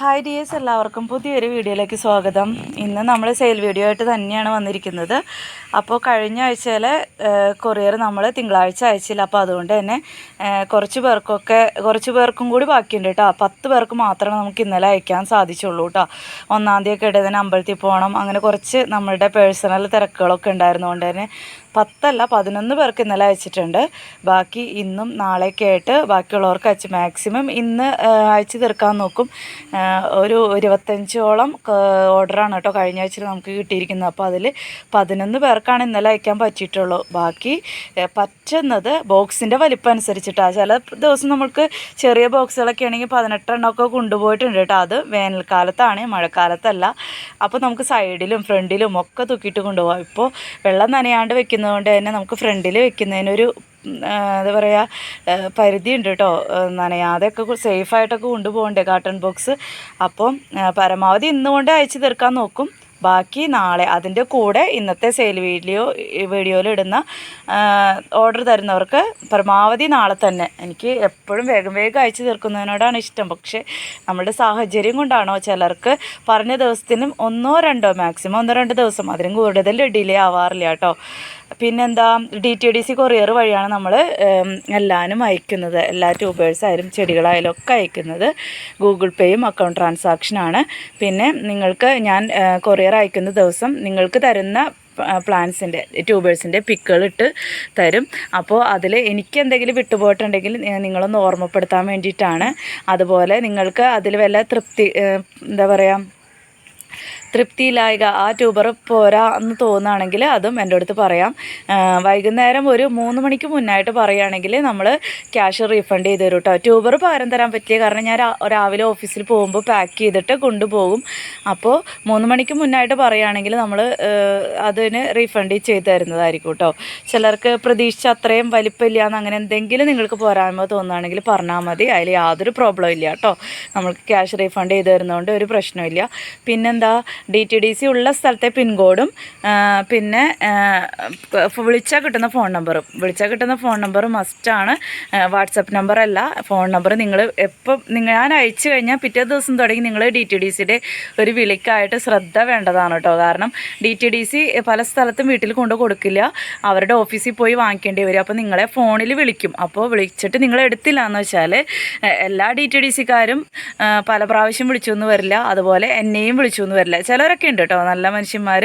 Hi dears എല്ലാവർക്കും പുതിയൊരു വീഡിയോയിലേക്ക് സ്വാഗതം. ഇന്ന് നമ്മൾ സെയിൽ വീഡിയോ ആയിട്ട് തന്നെയാണ് വന്നിരിക്കുന്നത്. അപ്പോൾ കഴിഞ്ഞ ആഴ്ചയിലെ കൊറിയർ നമ്മൾ തിങ്കളാഴ്ച അയച്ചില്ല. അപ്പോൾ അതുകൊണ്ട് തന്നെ കുറച്ച് പേർക്കൊക്കെ കുറച്ച് പേർക്കും കൂടി ബാക്കിയുണ്ട് കേട്ടോ. പത്ത് പേർക്ക് മാത്രമേ നമുക്ക് ഇന്നലെ അയക്കാൻ സാധിച്ചുള്ളൂ കേട്ടോ. ഒന്നാം തീയതി ഒക്കെ ഇടതിന് അമ്പലത്തിൽ പോകണം. അങ്ങനെ കുറച്ച് നമ്മളുടെ പേഴ്സണൽ തിരക്കുകളൊക്കെ ഉണ്ടായിരുന്നുകൊണ്ട് തന്നെ പത്തല്ല പതിനൊന്ന് പേർക്ക് ഇന്നലെ അയച്ചിട്ടുണ്ട്. ബാക്കി ഇന്നും നാളെയൊക്കെ ആയിട്ട് ബാക്കിയുള്ളവർക്ക് അയച്ച് മാക്സിമം ഇന്ന് അയച്ചു തീർക്കാൻ നോക്കും. ഒരു ഇരുപത്തഞ്ചോളം ഓർഡറാണ് കേട്ടോ കഴിഞ്ഞ ആഴ്ച നമുക്ക് കിട്ടിയിരിക്കുന്നത്. അപ്പോൾ അതിൽ പതിനൊന്ന് പേർക്കാണ് ഇന്നലെ അയക്കാൻ പറ്റിയിട്ടുള്ളൂ. ബാക്കി പറ്റുന്നത് ബോക്സിന്റെ വലിപ്പം അനുസരിച്ചിട്ടാണ് ചില ദിവസം നമുക്ക് ചെറിയ ബോക്സുകളൊക്കെ ആണെങ്കിൽ പതിനെട്ടെണ്ണമൊക്കെ കൊണ്ടുപോയിട്ടുണ്ട് കേട്ടോ. അത് വേനൽക്കാലത്താണ് മഴക്കാലത്തല്ല. അപ്പോൾ നമുക്ക് സൈഡിലും ഫ്രണ്ടിലും ഒക്കെ തൂക്കിയിട്ട് കൊണ്ടുപോകാം ഇപ്പോൾ വെള്ളം നനയാണ്ട് വെക്കുന്നതുകൊണ്ട് തന്നെ നമുക്ക് ഫ്രണ്ടിൽ വെക്കുന്നതിനൊരു എന്താ പറയുക പരിധി ഉണ്ട് കേട്ടോ. നനയാതെയൊക്കെ സേഫായിട്ടൊക്കെ കൊണ്ടുപോകണ്ടേ കാർട്ടൺ ബോക്സ്. അപ്പം പരമാവധി ഇന്നുകൊണ്ട് അയച്ചു തീർക്കാൻ നോക്കും. ബാക്കി നാളെ അതിന്റെ കൂടെ ഇന്നത്തെ സെയിൽ വീഡിയോ വീഡിയോയിൽ ഇടുന്ന ഓർഡർ തരുന്നവർക്ക് പരമാവധി നാളെ തന്നെ. എനിക്ക് എപ്പോഴും വേഗം വേഗം അയച്ചു തീർക്കുന്നതിനോടാണ് ഇഷ്ടം. പക്ഷേ നമ്മുടെ സാഹചര്യം കൊണ്ടാണോ ചിലർക്ക് പറഞ്ഞ ദിവസത്തിനും ഒന്നോ രണ്ടോ മാക്സിമം ഒന്നോ രണ്ടോ ദിവസം അതിനും കൂടുതൽ ഡിലേ ആവാറില്ല കേട്ടോ. പിന്നെന്താ D T D C courier വഴിയാണ് നമ്മൾ എല്ലാവരും അയക്കുന്നത്. എല്ലാ ട്യൂബേഴ്സായാലും ചെടികളായാലും ഒക്കെ അയക്കുന്നത്. ഗൂഗിൾ പേയും അക്കൗണ്ട് ട്രാൻസാക്ഷനാണ് പിന്നെ നിങ്ങൾക്ക് ഞാൻ കൊറിയർ അയക്കുന്ന ദിവസം നിങ്ങൾക്ക് തരുന്ന പ്ലാന്റ്സിന്റെ ട്യൂബേഴ്സിന്റെ പിക്കുകൾ ഇട്ട് തരും. അപ്പോൾ അതിൽ എനിക്ക് എന്തെങ്കിലും വിട്ടുപോയിട്ടുണ്ടെങ്കിൽ നിങ്ങളൊന്ന് ഓർമ്മപ്പെടുത്താൻ വേണ്ടിയിട്ടാണ്. അതുപോലെ നിങ്ങൾക്ക് അതിൽ വല്ല തൃപ്തി എന്താ പറയുക തൃപ്തിയില്ലായക ആ ട്യൂബർ പോരാ എന്ന് തോന്നുകയാണെങ്കിൽ അതും എന്റെ അടുത്ത് പറയാം. വൈകുന്നേരം ഒരു മൂന്ന് മണിക്ക് മുന്നായിട്ട് പറയുകയാണെങ്കിൽ നമ്മൾ ക്യാഷ് റീഫണ്ട് ചെയ്ത് തരും കേട്ടോ ട്യൂബർ പകരം തരാൻ പറ്റിയ കാരണം ഞാൻ രാവിലെ ഓഫീസിൽ പോകുമ്പോൾ പാക്ക് ചെയ്തിട്ട് കൊണ്ടുപോകും. അപ്പോൾ മൂന്ന് മണിക്ക് മുന്നായിട്ട് പറയുകയാണെങ്കിൽ നമ്മൾ അതിന് റീഫണ്ട് ചെയ്ത് തരുന്നതായിരിക്കും കേട്ടോ ചിലർക്ക് പ്രതീക്ഷിച്ച അത്രയും വലിപ്പമില്ല എന്ന് അങ്ങനെ എന്തെങ്കിലും നിങ്ങൾക്ക് പോരായ്മ തോന്നുകയാണെങ്കിൽ പറഞ്ഞാൽ മതി. അതിൽ യാതൊരു പ്രോബ്ലം ഇല്ല കേട്ടോ നമ്മൾക്ക് ക്യാഷ് റീഫണ്ട് ചെയ്ത് തരുന്നതുകൊണ്ട് ഒരു പ്രശ്നമില്ല. പിന്നെന്താ ഡി ടി ഡി സി ഉള്ള സ്ഥലത്തെ പിൻകോഡും പിന്നെ വിളിച്ചാൽ കിട്ടുന്ന ഫോൺ നമ്പറും. വിളിച്ചാൽ കിട്ടുന്ന ഫോൺ നമ്പർ മസ്റ്റാണ് വാട്സപ്പ് നമ്പറല്ല. ഫോൺ നമ്പർ നിങ്ങൾ എപ്പം നിങ്ങൾ ഞാൻ അയച്ചു കഴിഞ്ഞാൽ പിറ്റേ ദിവസം തുടങ്ങി നിങ്ങൾ ഡി ടി ഡി സിയുടെ ഒരു വിളിക്കായിട്ട് ശ്രദ്ധ വേണ്ടതാണ് കേട്ടോ. കാരണം ഡി ടി ഡി സി പല സ്ഥലത്തും വീട്ടിൽ കൊണ്ട് കൊടുക്കില്ല. അവരുടെ ഓഫീസിൽ പോയി വാങ്ങിക്കേണ്ടി വരും. അപ്പോൾ നിങ്ങളെ ഫോണിൽ വിളിക്കും. അപ്പോൾ വിളിച്ചിട്ട് നിങ്ങൾ എടുത്തില്ല എന്ന് വെച്ചാൽ എല്ലാ ഡി ടി ഡി സിക്കാരും പല പ്രാവശ്യം വിളിച്ചു എന്ന് വരില്ല. അതുപോലെ എന്നെയും വിളിച്ചു എന്ന് വരില്ല. ചിലരൊക്കെ ഉണ്ട് കേട്ടോ. നല്ല മനുഷ്യന്മാർ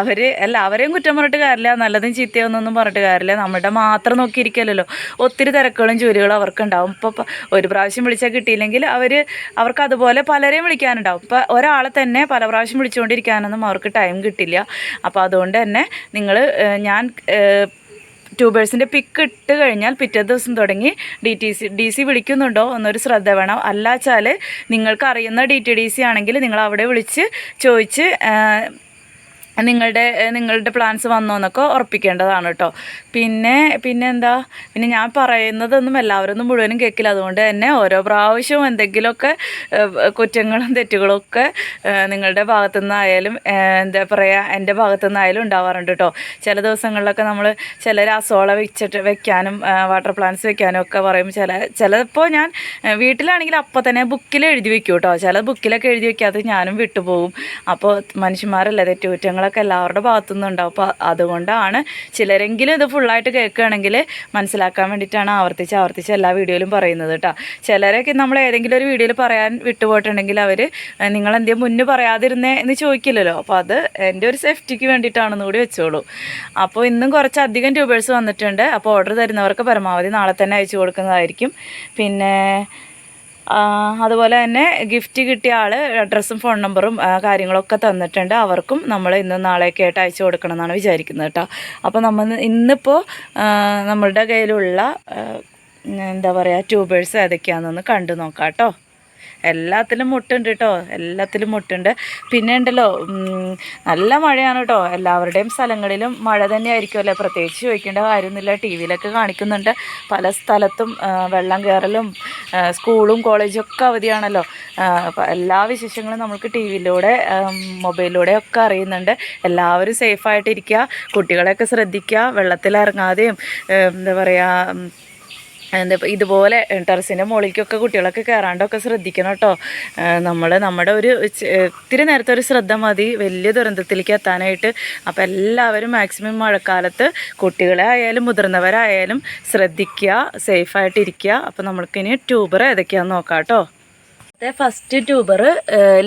അവർ അല്ല അവരെയും കുറ്റം പറഞ്ഞിട്ട് കാര്യമില്ല. നല്ലതും ചീത്തയൊന്നും പറഞ്ഞിട്ട് കാര്യമില്ല. നമ്മുടെ മാത്രം നോക്കിയിരിക്കലല്ലോ ഒത്തിരി തിരക്കുകളും ജോലികളും അവർക്കുണ്ടാവും. ഇപ്പോൾ ഒരു പ്രാവശ്യം വിളിച്ചാൽ കിട്ടിയില്ലെങ്കിൽ അവർ അവർക്ക് അതുപോലെ പലരെയും വിളിക്കാനുണ്ടാവും. ഇപ്പോൾ ഒരാളെ തന്നെ പല പ്രാവശ്യം വിളിച്ചുകൊണ്ടിരിക്കാനൊന്നും അവർക്ക് ടൈം കിട്ടില്ല. അപ്പോൾ അതുകൊണ്ട് തന്നെ നിങ്ങൾ ഞാൻ ട്യൂബേഴ്സിന്റെ പിക്ക് ഇട്ട് കഴിഞ്ഞാൽ പിറ്റേ ദിവസം തുടങ്ങി D T C D C വിളിക്കുന്നുണ്ടോ എന്നൊരു ശ്രദ്ധ വേണം. അല്ലാച്ചാൽ നിങ്ങൾക്ക് അറിയുന്ന ഡി ടി ഡി സി ആണെങ്കിൽ നിങ്ങൾ അവിടെ വിളിച്ച് ചോദിച്ച് നിങ്ങളുടെ നിങ്ങളുടെ പ്ലാൻസ് വന്നോ എന്നൊക്കെ ഉറപ്പിക്കേണ്ടതാണ് കേട്ടോ പിന്നെ പിന്നെ എന്താ പിന്നെ ഞാൻ പറയുന്നതൊന്നും എല്ലാവരും ഒന്നും മുഴുവനും കേൾക്കില്ല അതുകൊണ്ട് തന്നെ ഓരോ പ്രാവശ്യവും എന്തെങ്കിലുമൊക്കെ കുറ്റങ്ങളും തെറ്റുകളൊക്കെ നിങ്ങളുടെ ഭാഗത്തു നിന്നായാലും എന്താ പറയുക എന്റെ ഭാഗത്തു നിന്നായാലും ഉണ്ടാവാറുണ്ട് കേട്ടോ ചില ദിവസങ്ങളിലൊക്കെ നമ്മൾ ചില രാസോള വെച്ചിട്ട് വെക്കാനും വാട്ടർ പ്ലാന്റ്സ് വെക്കാനും ഒക്കെ പറയും. ചില ചിലപ്പോൾ ഞാൻ വീട്ടിലാണെങ്കിൽ അപ്പോൾ തന്നെ ബുക്കിൽ എഴുതി വെക്കും കേട്ടോ ചില ബുക്കിലൊക്കെ എഴുതി വെക്കാതെ ഞാനും വിട്ടുപോകും. അപ്പോൾ മനുഷ്യന്മാരല്ലേ തെറ്റുകുറ്റങ്ങളൊക്കെ എല്ലാവരുടെ ഭാഗത്തുനിന്നും ഉണ്ടാവും. അപ്പോൾ അതുകൊണ്ടാണ് ചിലരെങ്കിലും ഇത് ഫുള്ളായിട്ട് കേൾക്കുകയാണെങ്കിൽ മനസ്സിലാക്കാൻ വേണ്ടിയിട്ടാണ് ആവർത്തിച്ച് ആവർത്തിച്ച് എല്ലാ വീഡിയോയിലും പറയുന്നത് കേട്ടോ ചിലരൊക്കെ നമ്മൾ ഏതെങ്കിലും ഒരു വീഡിയോയിൽ പറയാൻ വിട്ടുപോയിട്ടുണ്ടെങ്കിൽ അവർ നിങ്ങൾ എന്തേ മുന്നേ പറയാതിരുന്നേ എന്ന് ചോദിക്കില്ലല്ലോ. അപ്പോൾ അത് എന്റെ ഒരു സേഫ്റ്റിക്ക് വേണ്ടിയിട്ടാണെന്ന് കൂടി വെച്ചോളൂ. അപ്പോൾ ഇന്നും കുറച്ചധികം ട്യൂബേഴ്സ് വന്നിട്ടുണ്ട്. അപ്പോൾ ഓർഡർ തരുന്നവർക്ക് പരമാവധി നാളെ തന്നെ അയച്ചു കൊടുക്കുന്നതായിരിക്കും. പിന്നെ അതുപോലെ തന്നെ ഗിഫ്റ്റ് കിട്ടിയ ആൾ അഡ്രസ്സും ഫോൺ നമ്പറും കാര്യങ്ങളൊക്കെ തന്നിട്ടുണ്ട്. അവർക്കും നമ്മൾ ഇന്ന് നാളെയൊക്കെ ആയിട്ട് അയച്ചു കൊടുക്കണം എന്നാണ് വിചാരിക്കുന്നത് കേട്ടോ. അപ്പോൾ നമ്മൾ ഇന്നിപ്പോൾ നമ്മളുടെ കയ്യിലുള്ള എന്താ പറയുക ട്യൂബേഴ്സ് ഏതൊക്കെയാണെന്നൊന്ന് കണ്ടു നോക്കാം കേട്ടോ. എല്ലാത്തിലും മുട്ടുണ്ട് കേട്ടോ എല്ലാത്തിലും മുട്ടുണ്ട്. പിന്നെ ഉണ്ടല്ലോ നല്ല മഴയാണ് കേട്ടോ എല്ലാവരുടെയും സ്ഥലങ്ങളിലും മഴ തന്നെ അല്ലേ പ്രത്യേകിച്ച് ചോദിക്കേണ്ട കാര്യമൊന്നുമില്ല. ടി വിയിലൊക്കെ കാണിക്കുന്നുണ്ട്. പല സ്ഥലത്തും വെള്ളം കയറലും സ്കൂളും കോളേജും ഒക്കെ അവധിയാണല്ലോ. എല്ലാ വിശേഷങ്ങളും നമുക്ക് ടി വിയിലൂടെ മൊബൈലിലൂടെ ഒക്കെ അറിയുന്നുണ്ട്. എല്ലാവരും സേഫായിട്ടിരിക്കുക. കുട്ടികളെയൊക്കെ ശ്രദ്ധിക്കുക. വെള്ളത്തിലിറങ്ങാതെയും എന്താ പറയുക എന്താ ഇതുപോലെ ടെറസിന്റെ മുകളിലേക്കൊക്കെ കുട്ടികളൊക്കെ കയറാണ്ടൊക്കെ ശ്രദ്ധിക്കണം കേട്ടോ നമ്മൾ നമ്മുടെ ഒരു ഇത്തിരി നേരത്തെ ഒരു ശ്രദ്ധ മതി. വലിയ ദുരന്തത്തിലേക്ക് എത്താനായിട്ട്. അപ്പോൾ എല്ലാവരും മാക്സിമം മഴക്കാലത്ത് കുട്ടികളെ ആയാലും മുതിർന്നവരായാലും ശ്രദ്ധിക്കുക സേഫായിട്ടിരിക്കുക അപ്പോൾ നമ്മൾക്കിനി ട്യൂബർ ഏതൊക്കെയാണെന്ന് നോക്കാം കേട്ടോ ഫസ്റ്റ് ട്യൂബർ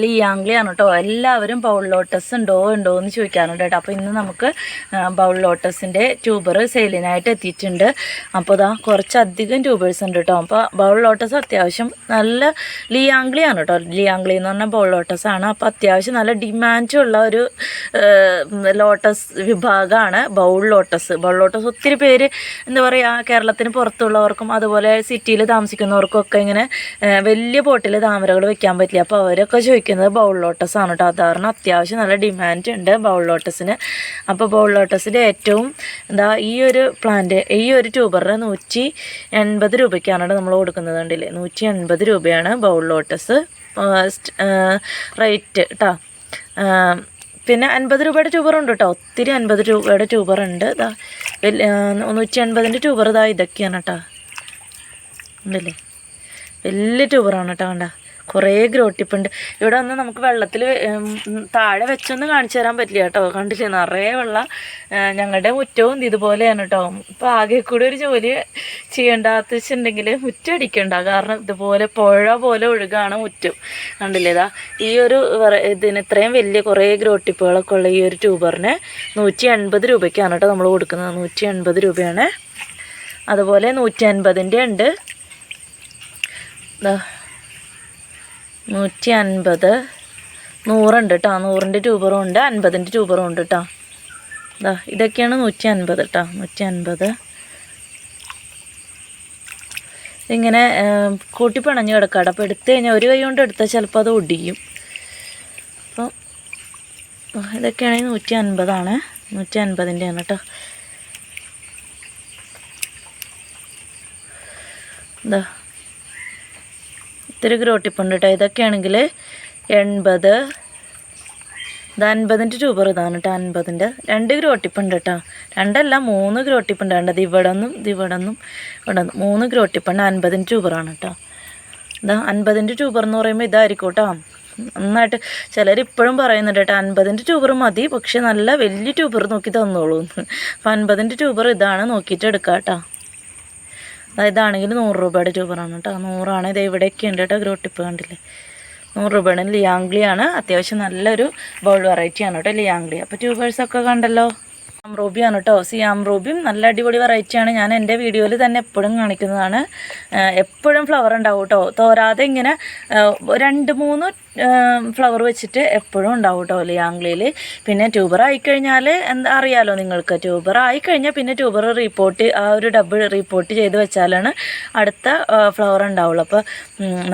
ലിയാംഗ്ലി ആണ് കേട്ടോ എല്ലാവരും ബൗൾ ലോട്ടസ് ഉണ്ടോ ഉണ്ടോ എന്ന് ചോദിക്കാറുണ്ട് കേട്ടോ. അപ്പോൾ ഇന്ന് നമുക്ക് ബൗൾ ലോട്ടസിന്റെ ട്യൂബർ സെയിലിനായിട്ട് എത്തിയിട്ടുണ്ട്. അപ്പോൾ ഇതാ കുറച്ചധികം ട്യൂബേഴ്സ് ഉണ്ട് കേട്ടോ അപ്പോൾ ബൗൾ ലോട്ടസ് അത്യാവശ്യം നല്ല ലിയാംഗ്ലി ആണ് കേട്ടോ ലിയാംഗ്ലി എന്ന് പറഞ്ഞാൽ ബൗൾ ലോട്ടസ് ആണ്. അപ്പോൾ അത്യാവശ്യം നല്ല ഡിമാൻഡുള്ള ഒരു ലോട്ടസ് വിഭാഗമാണ് ബൗൾ ലോട്ടസ് ബൗൾ ലോട്ടസ് ഒത്തിരി പേര് എന്താ പറയുക കേരളത്തിന് പുറത്തുള്ളവർക്കും അതുപോലെ സിറ്റിയിൽ താമസിക്കുന്നവർക്കും ഒക്കെ ഇങ്ങനെ വലിയ പോട്ടിൽ താമരകൾ വെക്കാൻ പറ്റില്ല. അപ്പോൾ അവരൊക്കെ ചോദിക്കുന്നത് ബൗൾ ലോട്ടസാണ് കേട്ടോ അതാറിന് അത്യാവശ്യം നല്ല ഡിമാൻഡ് ഉണ്ട് ബൗൾ ലോട്ടസിന്. അപ്പോൾ ബൗൾ ലോട്ടസിന്റെ ഏറ്റവും എന്താ ഈ ഒരു പ്ലാന്റ് ഈ ഒരു ട്യൂബറിന് നൂറ്റി എൺപത് രൂപയ്ക്കാണ് നമ്മൾ കൊടുക്കുന്നത് കണ്ടില്ലേ? നൂറ്റി എൺപത് രൂപയാണ് ബൗൾ ലോട്ടസ് റേറ്റ് കേട്ടോ പിന്നെ അൻപത് രൂപയുടെ ട്യൂബർ ഉണ്ട് കേട്ടോ ഒത്തിരി അൻപത് രൂപയുടെ ട്യൂബർ ഉണ്ട്. ഇതാ നൂറ്റി എൺപതിന്റെ ട്യൂബർ ഇതാ ഇതൊക്കെയാണ് കേട്ടോ ഉണ്ടല്ലേ? വലിയ ട്യൂബറാണ് കേട്ടോ കണ്ട. കുറേ ഗ്രോട്ടിപ്പുണ്ട് ഇവിടെ വന്ന് നമുക്ക് വെള്ളത്തിൽ താഴെ വെച്ചൊന്നും കാണിച്ചു തരാൻ പറ്റില്ല കേട്ടോ. കണ്ടില്ലേ? നിറയെ വെള്ളം ഞങ്ങളുടെ മുറ്റവും ഇതുപോലെയാണ് കേട്ടോ. ഇപ്പോൾ ആകെ കൂടി ഒരു ജോലി ചെയ്യേണ്ടാത്ത വെച്ചിട്ടുണ്ടെങ്കിൽ മുറ്റം അടിക്കണ്ട. കാരണം ഇതുപോലെ പുഴ പോലെ ഒഴുകാണ് മുറ്റം. കണ്ടില്ലേ? ഇതാ ഈ ഒരു ഇതിന് ഇത്രയും വലിയ കുറേ ഗ്രോട്ടിപ്പുകളൊക്കെ ഉള്ള ഈ ഒരു ട്യൂബറിന് നൂറ്റി എൺപത് രൂപയ്ക്കാണ് കേട്ടോ നമ്മൾ കൊടുക്കുന്നത്. നൂറ്റി എൺപത് രൂപയാണ്. അതുപോലെ നൂറ്റി അൻപതിന്റെ ഉണ്ട് നൂറ്റി അൻപത് നൂറുണ്ട് കേട്ടോ നൂറിന്റെ ട്യൂബറും ഉണ്ട്. അൻപതിന്റെ ട്യൂബറും ഉണ്ട് കേട്ടോ ദാ ഇതൊക്കെയാണ് നൂറ്റി അൻപത് കേട്ടോ നൂറ്റി അൻപത് ഇതിങ്ങനെ ഏം, കൂട്ടി പിണഞ്ഞ് കിടക്കാട് അപ്പോൾ എടുത്തു കഴിഞ്ഞാൽ ഒരു കൈ കൊണ്ട് എടുത്താൽ ചിലപ്പോൾ അത് ഒടിയും. അപ്പം ഇതൊക്കെയാണെങ്കിൽ നൂറ്റി അൻപതാണ് നൂറ്റി അൻപതിന്റെയാണ് കേട്ടോ എന്താ ഇത്തിരി ഗ്രോട്ടിപ്പുണ്ട് കേട്ടോ. ഇതൊക്കെയാണെങ്കിൽ എൺപത് ഇത് അൻപതിന്റെ രൂപ ഇതാണ് കേട്ടോ അൻപതിന്റെ. രണ്ട് ഗ്രോട്ടിപ്പുണ്ട് കേട്ടോ. രണ്ടല്ല മൂന്ന് ഗ്രോട്ടിപ്പുണ്ട്. കണ്ടത് ഇവിടെ നിന്നും ഇവിടെ നിന്നും ഇവിടെ നിന്നും മൂന്ന് ഗ്രോട്ടിപ്പുണ്ട് അൻപതിന്റെ രൂപറാണ് കേട്ടോ. ഇതാ അൻപതിന്റെ ട്യൂബർ എന്ന് പറയുമ്പോൾ ഇതായിരിക്കും കേട്ടോ. നന്നായിട്ട് ചിലർ ഇപ്പോഴും പറയുന്നുണ്ട് കേട്ടോ അൻപതിന്റെ ട്യൂബർ മതി പക്ഷെ നല്ല വലിയ ട്യൂബർ നോക്കി തന്നോളൂ അപ്പം അൻപതിന്റെ ട്യൂബർ ഇതാണ് നോക്കിയിട്ട് എടുക്കാം കേട്ടോ. ഇതാണെങ്കിൽ നൂറ് രൂപയുടെ ട്യൂബറാണ് കേട്ടോ. നൂറാണ് ഇത് ഇവിടെയൊക്കെ ഉണ്ട് കേട്ടോ ഗ്രോട്ടിപ്പ് കണ്ടില്ലേ? നൂറ് രൂപയാണ് ലിയാംഗ്ലിയാണ്. അത്യാവശ്യം നല്ലൊരു ബൗൾ വെറൈറ്റിയാണ് കേട്ടോ ലിയാംഗ്ലി. അപ്പോൾ ട്യൂബേഴ്സൊക്കെ കണ്ടല്ലോ? സിയാം കേട്ടോ. സിയാം റൂബിയും നല്ല അടിപൊളി വെറൈറ്റിയാണ്. ഞാൻ എന്റെ വീഡിയോയിൽ തന്നെ എപ്പോഴും കാണിക്കുന്നതാണ്. എപ്പോഴും ഫ്ലവർ ഉണ്ടാവും കേട്ടോ. തോരാതെ ഇങ്ങനെ രണ്ട് മൂന്ന് ഫ്ലവർ വെച്ചിട്ട് എപ്പോഴും ഉണ്ടാവും കേട്ടോ ലിയാംഗ്ലിയിൽ പിന്നെ ട്യൂബർ ആയിക്കഴിഞ്ഞാൽ എന്താ അറിയാലോ നിങ്ങൾക്ക്. ട്യൂബർ ആയിക്കഴിഞ്ഞാൽ പിന്നെ ട്യൂബർ റിപ്പോർട്ട് ആ ഒരു ഡബിൾ റിപ്പോർട്ട് ചെയ്ത് വെച്ചാലാണ് അടുത്ത ഫ്ലവർ ഉണ്ടാവുള്ളൂ. അപ്പോൾ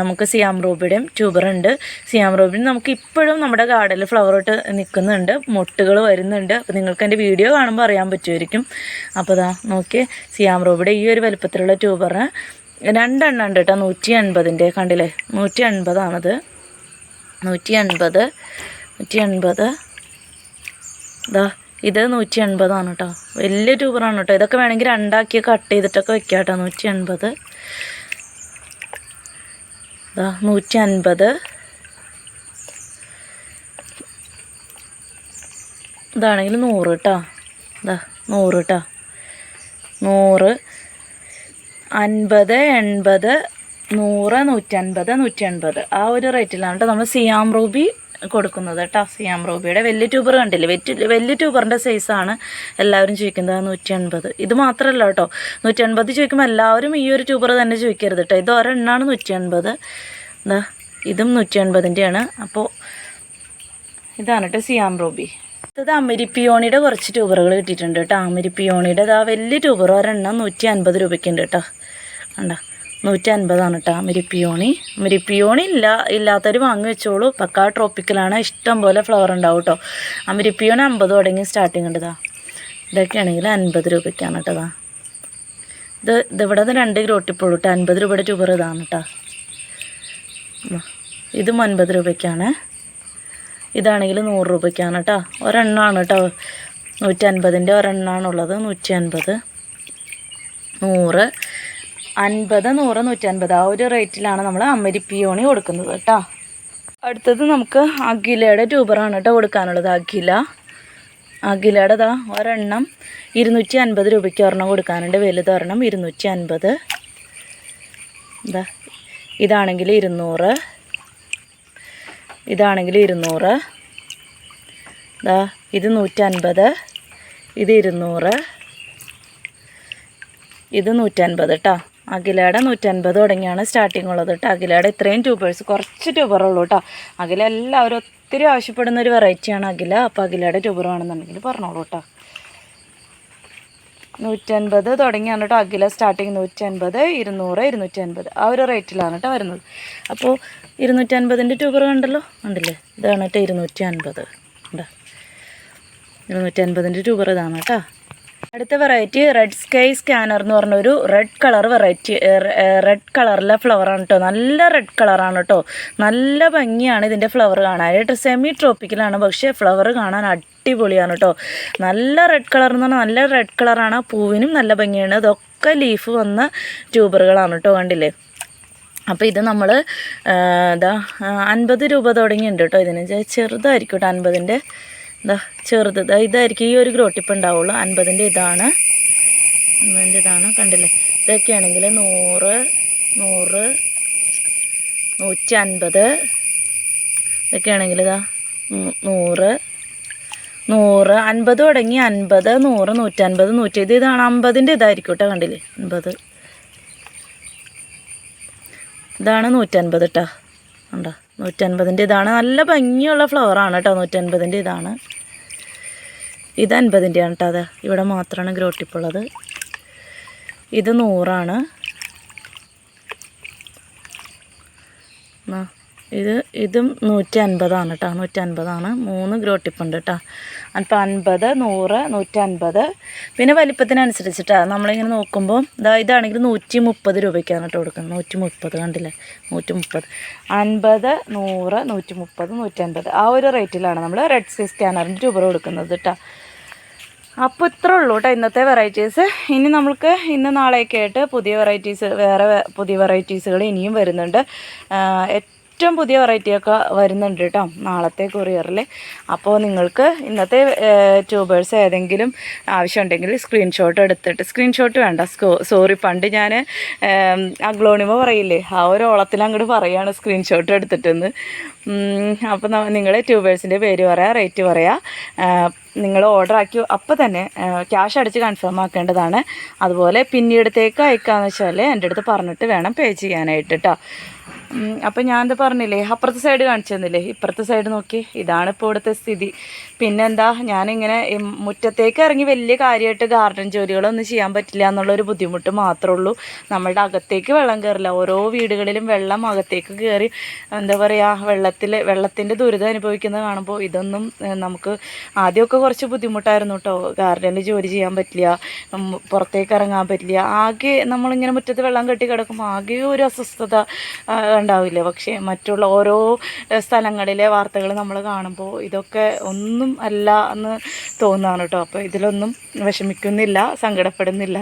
നമുക്ക് സിയാം റൂബിയുടെയും ട്യൂബർ ഉണ്ട്. സിയാം റൂബിയും നമുക്ക് ഇപ്പോഴും നമ്മുടെ ഗാർഡനിൽ ഫ്ലവർ ഇട്ട് നിൽക്കുന്നുണ്ട്. മുട്ടുകൾ വരുന്നുണ്ട്. അപ്പോൾ നിങ്ങൾക്ക് എന്റെ വീഡിയോ കാണുമ്പോൾ അറിയാൻ പറ്റുമായിരിക്കും. അപ്പോൾ ഇതാ നോക്കി സിയാം റൂബിയുടെ ഈ ഒരു വലുപ്പത്തിലുള്ള ട്യൂബർ രണ്ടെണ്ണം ഉണ്ട് കേട്ടോ നൂറ്റി എൺപതിന്റെ കണ്ടില്ലേ? നൂറ്റി എൺപതാണത് നൂറ്റി എൺപത് നൂറ്റി എൺപത് ഇതാ ഇത് നൂറ്റി എൺപതാണ് കേട്ടോ വലിയ ട്യൂബറാണ് കേട്ടോ ഇതൊക്കെ വേണമെങ്കിൽ രണ്ടാക്കി കട്ട് ചെയ്തിട്ടൊക്കെ വെക്കാം കേട്ടോ നൂറ്റി എൺപത് ഇതാ നൂറ്റി അൻപത് ഇതാണെങ്കിൽ നൂറ് കേട്ടോ ഇതാ നൂറ് കേട്ടോ നൂറ് അൻപത് എൺപത് നൂറ് നൂറ്റൻപത് നൂറ്റി എൺപത് ആ ഒരു റേറ്റിലാണ് കേട്ടോ നമ്മൾ സിയാം റൂബി കൊടുക്കുന്നത് കേട്ടോ സിയാം റൂബിയുടെ വലിയ ട്യൂബർ കണ്ടില്ലേ? വലിയ വലിയ ട്യൂബറിന്റെ സൈസാണ് എല്ലാവരും ചോദിക്കുന്നത്. നൂറ്റി അൻപത് ഇത് മാത്രമല്ല കേട്ടോ നൂറ്റി അൻപത് ചോദിക്കുമ്പോൾ എല്ലാവരും ഈ ഒരു ട്യൂബർ തന്നെ ചോദിക്കരുത് കേട്ടോ ഇത് ഒരെണ്ണമാണ് നൂറ്റി അൻപത് എന്താ ഇതും നൂറ്റി അൻപതിന്റെയാണ് അപ്പോൾ ഇതാണ് കേട്ടോ സിയാം റൂബി. അത് അമരിപ്പിയോണിയുടെ കുറച്ച് ട്യൂബറുകൾ കിട്ടിയിട്ടുണ്ട് കേട്ടോ അമരിപ്പിയോണിയുടെ ആ വലിയ ട്യൂബർ ഒരെണ്ണം നൂറ്റി അൻപത് രൂപയ്ക്കുണ്ട് കേട്ടോ കണ്ട? നൂറ്റി അൻപതാണ് കേട്ടോ മിരിപ്പിയോണി. മിരിപ്പിയോണി ഇല്ല ഇല്ലാത്തവർ വാങ്ങി വെച്ചോളൂ. പക്കാ ട്രോപ്പിക്കലാണ് ഇഷ്ടം പോലെ ഫ്ലവർ ഉണ്ടാവും കേട്ടോ ആ മിരിപ്പിയോണി അമ്പത് തുടങ്ങി സ്റ്റാർട്ടിങ് ഉണ്ടതാ ഇതാ ഇതൊക്കെയാണെങ്കിൽ അൻപത് രൂപയ്ക്കാണ് കേട്ടോ ഇതാ. ഇത് ഇതിവിടെ നിന്ന് രണ്ട് ഗ്രോട്ടിപ്പുള്ളൂ കേട്ടോ അൻപത് രൂപയുടെ ട്യൂബർ ഇതാണ് കേട്ടോ. ഇതും അൻപത് രൂപയ്ക്കാണ്. ഇതാണെങ്കിൽ നൂറ് രൂപയ്ക്കാണ് കേട്ടോ ഒരെണ്ണമാണ് കേട്ടോ നൂറ്റി അൻപതിന്റെ ഒരെണ്ണമാണുള്ളത് നൂറ്റി അൻപത് നൂറ്. അൻപത് നൂറ് നൂറ്റൻപത് ആ ഒരു റേറ്റിലാണ് നമ്മൾ അമരിപ്പിയോണി കൊടുക്കുന്നത് കേട്ടോ. അടുത്തത് നമുക്ക് അഖിലയുടെ ട്യൂബറാണ് കേട്ടോ കൊടുക്കാനുള്ളത് അഖില. അഖിലയുടെ ദാ ഒരെണ്ണം ഇരുന്നൂറ്റി അൻപത് രൂപയ്ക്ക് ഒരെണ്ണം കൊടുക്കാനുണ്ട് വലുത് ഒരെണ്ണം ഇരുന്നൂറ്റി അൻപത് ഇതാ ഇതാണെങ്കിൽ ഇരുന്നൂറ്. ഇതാണെങ്കിൽ ഇരുന്നൂറ്. ദാ ഇത് നൂറ്റൻപത്. ഇത് ഇരുന്നൂറ്. ഇത് നൂറ്റൻപത് കേട്ടോ അഖിലയുടെ നൂറ്റൻപത് തുടങ്ങിയാണ് സ്റ്റാർട്ടിംഗ് ഉള്ളത് കേട്ടോ. അഖിലയുടെ ഇത്രയും ട്യൂബേഴ്സ് കുറച്ച് ട്യൂബറുള്ളൂ കേട്ടോ. അഖില എല്ലാവരും ഒത്തിരി ആവശ്യപ്പെടുന്ന ഒരു വെറൈറ്റിയാണ് അഖില. അപ്പോൾ അഖിലയുടെ ട്യൂബർ വേണമെന്നുണ്ടെങ്കിൽ പറഞ്ഞോളൂ കേട്ടോ. നൂറ്റൻപത് തുടങ്ങിയാണ് കേട്ടോ അഖില സ്റ്റാർട്ടിങ് നൂറ്റൻപത് ഇരുന്നൂറ് ഇരുന്നൂറ്റി അൻപത് ആ ഒരു റേറ്റിലാണ് കേട്ടോ വരുന്നത്. അപ്പോൾ ഇരുന്നൂറ്റി അൻപതിന്റെ ട്യൂബർ കണ്ടല്ലോ? കണ്ടില്ലേ? ഇതാണ് കേട്ടോ ഇരുന്നൂറ്റി അൻപത് ഉണ്ടോ ഇരുന്നൂറ്റി അൻപതിന്റെ ട്യൂബർ ഇതാണ് കേട്ടോ. അടുത്ത വെറൈറ്റി റെഡ് സ്കൈ സ്കാനർ എന്ന് പറഞ്ഞ ഒരു റെഡ് കളർ വെറൈറ്റി റെഡ് കളറിലെ ഫ്ലവറാണ് കേട്ടോ നല്ല റെഡ് കളറാണ് കേട്ടോ നല്ല ഭംഗിയാണ് ഇതിന്റെ ഫ്ലവർ കാണാനായിട്ട് സെമി ട്രോപ്പിക്കലാണ് പക്ഷേ ഫ്ലവർ കാണാൻ അടിപൊളിയാണ് കേട്ടോ നല്ല റെഡ് കളർ എന്ന് പറഞ്ഞാൽ നല്ല റെഡ് കളറാണ് പൂവിനും നല്ല ഭംഗിയാണ്. ഇതൊക്കെ ലീഫ് വന്ന ട്യൂബറുകളാണ് കേട്ടോ കണ്ടില്ലേ? അപ്പോൾ ഇത് നമ്മൾ ഇതാ അൻപത് രൂപ തുടങ്ങിയുണ്ട് കേട്ടോ ഇതിന്. ചെറുതായിരിക്കും കേട്ടോ അൻപതിന്റെ ഇതാ ചെറുത്. ഇതാ ഇതായിരിക്കും ഈ ഒരു ഗ്രോട്ടിപ്പ് ഉണ്ടാവുള്ളൂ. അൻപതിന്റെ ഇതാണ്. അൻപതിന്റെ ഇതാണ്. കണ്ടില്ലേ? ഇതൊക്കെയാണെങ്കിൽ നൂറ് നൂറ് നൂറ്റി അൻപത് ഇതൊക്കെയാണെങ്കിൽ ഇതാ നൂറ് നൂറ് അൻപത് തുടങ്ങി അൻപത് നൂറ് നൂറ്റൻപത് നൂറ്റി ഇത് ഇതാണ് അമ്പതിന്റെ ഇതായിരിക്കും കേട്ടോ കണ്ടില്ലേ? അൻപത്. ഇതാണ് നൂറ്റൻപത് കേട്ടോ ഉണ്ടോ നൂറ്റൻപതിന്റെ ഇതാണ്. നല്ല ഭംഗിയുള്ള ഫ്ലവറാണ് കേട്ടോ. നൂറ്റൻപതിന്റെ ഇതാണ്. ഇത് അൻപതിന്റെയാണ് കേട്ടോ അത്. ഇവിടെ മാത്രമാണ് ഗ്രോട്ടിപ്പുള്ളത് ഇത് നൂറാണ്. ഇത് ഇതും നൂറ്റി അൻപതാണ് കേട്ടോ നൂറ്റി അൻപതാണ് മൂന്ന് ഗ്രോട്ടിപ്പുണ്ട് കേട്ടോ അപ്പോൾ അൻപത് നൂറ് നൂറ്റി അൻപത് പിന്നെ വലിപ്പത്തിനനുസരിച്ചിട്ടാണ് നമ്മളിങ്ങനെ നോക്കുമ്പോൾ ഇതാ ഇതാണെങ്കിൽ നൂറ്റി മുപ്പത് രൂപയ്ക്കാണ് കേട്ടോ കൊടുക്കുന്നത്. നൂറ്റി മുപ്പത് കണ്ടില്ലേ? നൂറ്റി മുപ്പത് അൻപത് നൂറ് നൂറ്റി മുപ്പത് നൂറ്റി അൻപത് ആ ഒരു റേറ്റിലാണ് നമ്മൾ റെഡ് സി സ്കാനറിന്റെ രൂപ കൊടുക്കുന്നത് കേട്ടോ അപ്പോൾ ഇത്ര ഉള്ളൂ കേട്ടോ ഇന്നത്തെ വെറൈറ്റീസ് ഇനി നമ്മൾക്ക് ഇന്ന് നാളെയൊക്കെ ആയിട്ട് പുതിയ വെറൈറ്റീസ് വേറെ പുതിയ വെറൈറ്റീസുകൾ ഇനിയും വരുന്നുണ്ട്. ഏറ്റവും പുതിയ വെറൈറ്റിയൊക്കെ വരുന്നുണ്ട് കേട്ടോ നാളത്തെ കൊറിയറിൽ അപ്പോൾ നിങ്ങൾക്ക് ഇന്നത്തെ ട്യൂബേഴ്സ് ഏതെങ്കിലും ആവശ്യമുണ്ടെങ്കിൽ സ്ക്രീൻഷോട്ട് എടുത്തിട്ട് സ്ക്രീൻഷോട്ട് വേണ്ട. സോറി പണ്ട് ഞാൻ അഗ്ലോണിമ പറയില്ലേ ആ ഒരു ഓളത്തിൽ അങ്ങോട്ട് പറയുകയാണ് സ്ക്രീൻഷോട്ട് എടുത്തിട്ടെന്ന്. അപ്പോൾ നിങ്ങൾ ട്യൂബേഴ്സിന്റെ പേര് പറയാം റേറ്റ് പറയാം. നിങ്ങൾ ഓർഡർ ആക്കി അപ്പോൾ തന്നെ ക്യാഷ് അടിച്ച് കൺഫേം ആക്കേണ്ടതാണ്. അതുപോലെ പിന്നീടത്തേക്ക് അയക്കാന്ന് വെച്ചാൽ എന്റെ അടുത്ത് പറഞ്ഞിട്ട് വേണം പേ ചെയ്യാനായിട്ട് കേട്ടോ അപ്പം ഞാനെന്താ പറഞ്ഞില്ലേ? അപ്പുറത്തെ സൈഡ് കാണിച്ചു തന്നില്ലേ ഇപ്പുറത്തെ സൈഡ് നോക്കി. ഇതാണ് ഇപ്പോൾ ഇവിടുത്തെ സ്ഥിതി. പിന്നെന്താ? ഞാനിങ്ങനെ മുറ്റത്തേക്ക് ഇറങ്ങി വലിയ കാര്യമായിട്ട് ഗാർഡൻ ജോലികളൊന്നും ചെയ്യാൻ പറ്റില്ല എന്നുള്ളൊരു ബുദ്ധിമുട്ട് മാത്രമേ ഉള്ളൂ. നമ്മളുടെ അകത്തേക്ക് വെള്ളം കയറില്ല ഓരോ വീടുകളിലും വെള്ളം അകത്തേക്ക് കയറി എന്താ പറയുക വെള്ളത്തിൽ വെള്ളത്തിന്റെ ദുരിതം അനുഭവിക്കുന്നത് കാണുമ്പോൾ ഇതൊന്നും നമുക്ക് ആദ്യമൊക്കെ കുറച്ച് ബുദ്ധിമുട്ടായിരുന്നു കേട്ടോ ഗാർഡനിൽ ജോലി ചെയ്യാൻ പറ്റില്ല പുറത്തേക്ക് ഇറങ്ങാൻ പറ്റില്ല. ആകെ നമ്മളിങ്ങനെ മുറ്റത്ത് വെള്ളം കെട്ടി കിടക്കുമ്പോൾ ആകെ ഒരു അസ്വസ്ഥത ഉണ്ടാവില്ല? പക്ഷേ മറ്റുള്ള ഓരോ സ്ഥലങ്ങളിലെ വാർത്തകൾ നമ്മൾ കാണുമ്പോൾ ഇതൊക്കെ ഒന്നും അല്ല എന്ന് തോന്നുകയാണ് കേട്ടോ അപ്പോൾ ഇതിലൊന്നും വിഷമിക്കുന്നില്ല സങ്കടപ്പെടുന്നില്ല.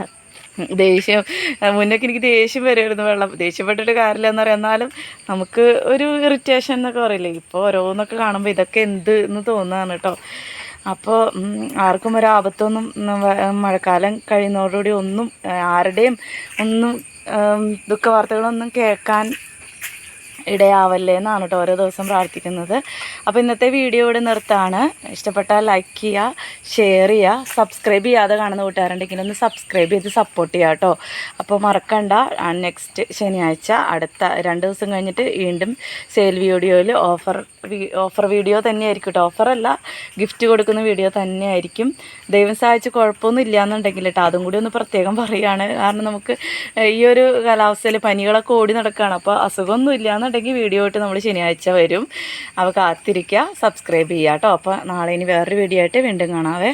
ദേഷ്യം മുന്നൊക്കെ എനിക്ക് ദേഷ്യം വരുമായിരുന്നു വെള്ളം. ദേഷ്യപ്പെട്ടിട്ട് കാര്യമില്ല എന്ന് പറയാം. എന്നാലും നമുക്ക് ഒരു ഇറിറ്റേഷൻ എന്നൊക്കെ പറയില്ലേ? ഇപ്പോൾ ഓരോന്നൊക്കെ കാണുമ്പോൾ ഇതൊക്കെ എന്ത് എന്ന് തോന്നുകയാണ് കേട്ടോ അപ്പോൾ ആർക്കും ഒരു ആപത്തൊന്നും മഴക്കാലം കഴിയുന്നതോടുകൂടി ഒന്നും ആരുടെയും ഒന്നും ദുഃഖ ദുഃഖവാർത്തകളൊന്നും കേൾക്കാൻ ഇടയാവല്ലേ എന്നാണ് കേട്ടോ ഓരോ ദിവസം പ്രാർത്ഥിക്കുന്നത്. അപ്പോൾ ഇന്നത്തെ വീഡിയോ ഇവിടെ നിർത്താണ്. ഇഷ്ടപ്പെട്ടാൽ ലൈക്ക് ചെയ്യുക ഷെയർ ചെയ്യുക സബ്സ്ക്രൈബ് ചെയ്യാതെ കാണുന്ന കൂട്ടുകാരുണ്ടെങ്കിൽ ഒന്ന് സബ്സ്ക്രൈബ് ചെയ്ത് സപ്പോർട്ട് ചെയ്യുക കേട്ടോ അപ്പോൾ മറക്കണ്ട. നെക്സ്റ്റ് ശനിയാഴ്ച അടുത്ത രണ്ട് ദിവസം കഴിഞ്ഞിട്ട് വീണ്ടും സെയിൽ വീഡിയോയിൽ ഓഫർ ഓഫർ വീഡിയോ തന്നെയായിരിക്കും കേട്ടോ ഓഫറല്ല ഗിഫ്റ്റ് കൊടുക്കുന്ന വീഡിയോ തന്നെയായിരിക്കും. ദൈവം സഹായിച്ച് കുഴപ്പമൊന്നും ഇല്ല എന്നുണ്ടെങ്കിൽ കേട്ടോ അതും കൂടി ഒന്ന് പ്രത്യേകം പറയുകയാണ്. കാരണം നമുക്ക് ഈ ഒരു കാലാവസ്ഥയിൽ പനികളൊക്കെ ഓടി നടക്കുകയാണ് അപ്പോൾ അസുഖമൊന്നും ഇല്ല എന്നുണ്ടെങ്കിൽ വീഡിയോ ആയിട്ട് നമ്മൾ ശനിയാഴ്ച വരും. അപ്പോൾ കാത്തിരിക്കുക സബ്സ്ക്രൈബ് ചെയ്യുക കേട്ടോ അപ്പോൾ നാളെ ഇനി വേറൊരു വീഡിയോ ആയിട്ട് വീണ്ടും കാണാവേ.